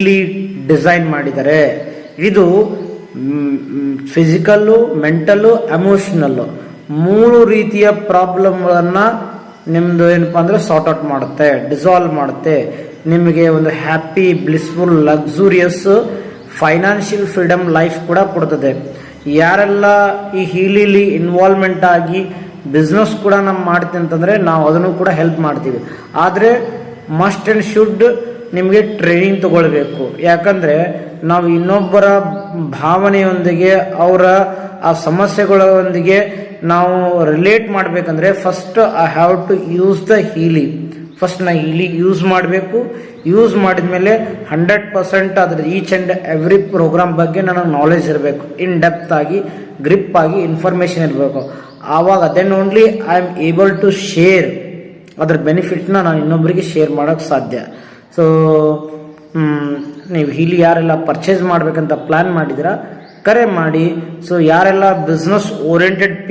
ಇಲ್ಲಿ ಡಿಸೈನ್ ಮಾಡಿದ್ದಾರೆ. ಇದು ಫಿಸಿಕಲ್ಲು ಮೆಂಟಲ್ಲು ಎಮೋಷ್ನಲ್ಲು ಮೂರು ರೀತಿಯ ಪ್ರಾಬ್ಲಮ್ಗಳನ್ನು ನಿಮ್ಮದು ಏನಪ್ಪ ಅಂದರೆ ಸಾರ್ಟ್ ಔಟ್ ಮಾಡುತ್ತೆ ಡಿಸಾಲ್ವ್ ಮಾಡುತ್ತೆ. ನಿಮಗೆ ಒಂದು happy blissful luxurious financial freedom life ಕೂಡ ಕೊಡ್ತದೆ. ಯಾರೆಲ್ಲ ಈ ಹೀಲಿಲಿ ಇನ್ವಾಲ್ವ್ಮೆಂಟ್ ಆಗಿ ಬಿಸ್ನೆಸ್ ಕೂಡ ನಾವು ಮಾಡ್ತೀವಿ ಅಂತಂದರೆ ನಾವು ಅದನ್ನು ಕೂಡ ಹೆಲ್ಪ್ ಮಾಡ್ತೀವಿ. ಆದರೆ ಮಸ್ಟ್ ಆ್ಯಂಡ್ ಶುಡ್ ನಿಮಗೆ ಟ್ರೈನಿಂಗ್ ತಗೊಳ್ಬೇಕು. ಯಾಕಂದರೆ ನಾವು ಇನ್ನೊಬ್ಬರ ಭಾವನೆಯೊಂದಿಗೆ, ಅವರ ಆ ಸಮಸ್ಯೆಗಳೊಂದಿಗೆ ನಾವು ರಿಲೇಟ್ ಮಾಡಬೇಕಂದ್ರೆ first I have to use the Healy first ನಾ ಹೀಲಿ ಯೂಸ್ ಮಾಡಬೇಕು. ಯೂಸ್ ಮಾಡಿದ ಮೇಲೆ ಹಂಡ್ರೆಡ್ ಪರ್ಸೆಂಟ್ ಅದ್ರ ಈಚ್ ಆ್ಯಂಡ್ ಎವ್ರಿ ಪ್ರೋಗ್ರಾಮ್ ಬಗ್ಗೆ ನನಗೆ ನಾಲೆಜ್ ಇರಬೇಕು. ಇನ್ ಡೆಪ್ತ್ ಆಗಿ ಗ್ರಿಪ್ ಆಗಿ ಇನ್ಫಾರ್ಮೇಷನ್ ಇರಬೇಕು. ಆವಾಗ then only I am able to share ಅದ್ರ ಬೆನಿಫಿಟ್ನ ನಾನು ಇನ್ನೊಬ್ಬರಿಗೆ ಶೇರ್ ಮಾಡೋಕ್ಕೆ ಸಾಧ್ಯ. ಸೊ ನೀವು ಇಲ್ಲಿ ಯಾರೆಲ್ಲ ಪರ್ಚೇಸ್ ಮಾಡಬೇಕಂತ ಪ್ಲ್ಯಾನ್ ಮಾಡಿದ್ದೀರಾ, ಕರೆ ಮಾಡಿ. ಸೊ ಯಾರೆಲ್ಲ ಬಿಸ್ನೆಸ್ ಓರಿಯೆಂಟೆಡ್ ಪೀಪಲ್